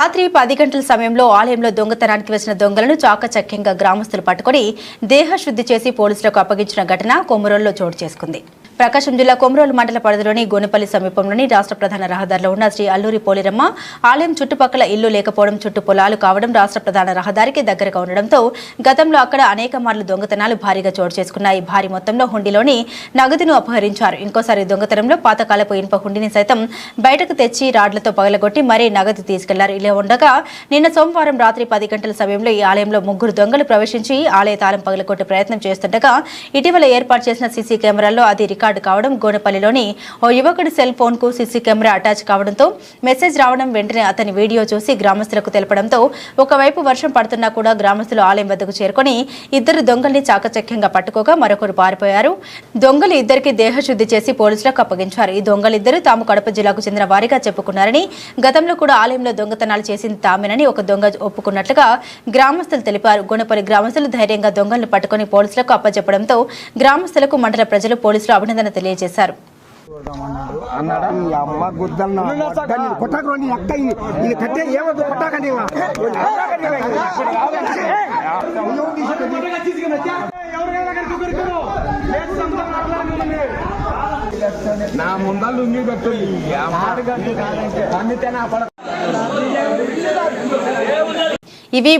రాత్రి పది గంటల సమయంలో ఆలయంలో దొంగతనానికి వచ్చిన దొంగలను చాకచక్యంగా గ్రామస్తులు పట్టుకుని దేహశుద్ధి చేసి పోలీసులకు అప్పగించిన ఘటన కొమురోల్లో చోటు చేసుకుంది. ప్రకాశం జిల్లా కొమరోలు మండల పరిధిలోని గోనెపల్లి సమీపంలోని రాష్ట్ర ప్రధాన రహదారిలో ఉన్న శ్రీ అల్లూరి పోలిరమ్మ ఆలయం చుట్టుపక్కల ఇల్లు లేకపోవడం చుట్టూ పొలాలు కావడం రాష్ట్ర ప్రధాన రహదారికి దగ్గరగా ఉండడంతో గతంలో అక్కడ అనేక మార్లు దొంగతనాలు భారీగా చోటు చేసుకున్నాయి. భారీ మొత్తంలో హుండీలోని నగదును అపహరించారు. ఇంకోసారి దొంగతనంలో పాతకాలపు ఇనుప హుండీని సైతం బయటకు తెచ్చి రాడ్లతో పగలగొట్టి మరీ నగదు తీసుకెళ్ళారు. ఇలా ఉండగా నిన్న సోమవారం రాత్రి పది గంటల సమయంలో ఈ ఆలయంలో ముగ్గురు దొంగలు ప్రవేశించి ఆలయ తాళం పగలగొట్టే ప్రయత్నం చేస్తుండగా ఇటీవల ఏర్పాటు చేసిన సీసీ కెమెరాల్లో అది రికార్డు కావడం గోనపల్లిలోని ఓ యువకుడి సెల్ ఫోన్కు సీసీ కెమెరా అటాచ్ కావడంతో మెసేజ్ రావడం వెంటనే అతని వీడియో చూసి గ్రామస్తులకు తెలపడంతో ఒకవైపు వర్షం పడుతున్నా కూడా గ్రామస్తులు ఆలయం వద్దకు చేరుకొని ఇద్దరు దొంగల్ని చాకచక్యంగా పట్టుకోగా మరొకరు పారిపోయారు. దొంగలు ఇద్దరికి దేహశుద్ధి చేసి పోలీసులకు అప్పగించారు. ఈ దొంగలిద్దరూ తాము కడప జిల్లాకు చెందిన వారిగా చెప్పుకున్నారని గతంలో కూడా ఆలయంలో దొంగతనాలు చేసింది తామేనని ఒక దొంగ ఒప్పుకున్నట్లుగా గ్రామస్తులు తెలిపారు గుణపల్లి గ్రామస్తులు ధైర్యంగా దొంగలను పట్టుకుని పోలీసులకు అప్పచెప్పడంతో గ్రామస్తులకు మండల ప్రజలు పోలీసులు అభినందన తెలియజేశారు అన్నాడా ఇది నా ముందర లుంగి కట్టు ఇవి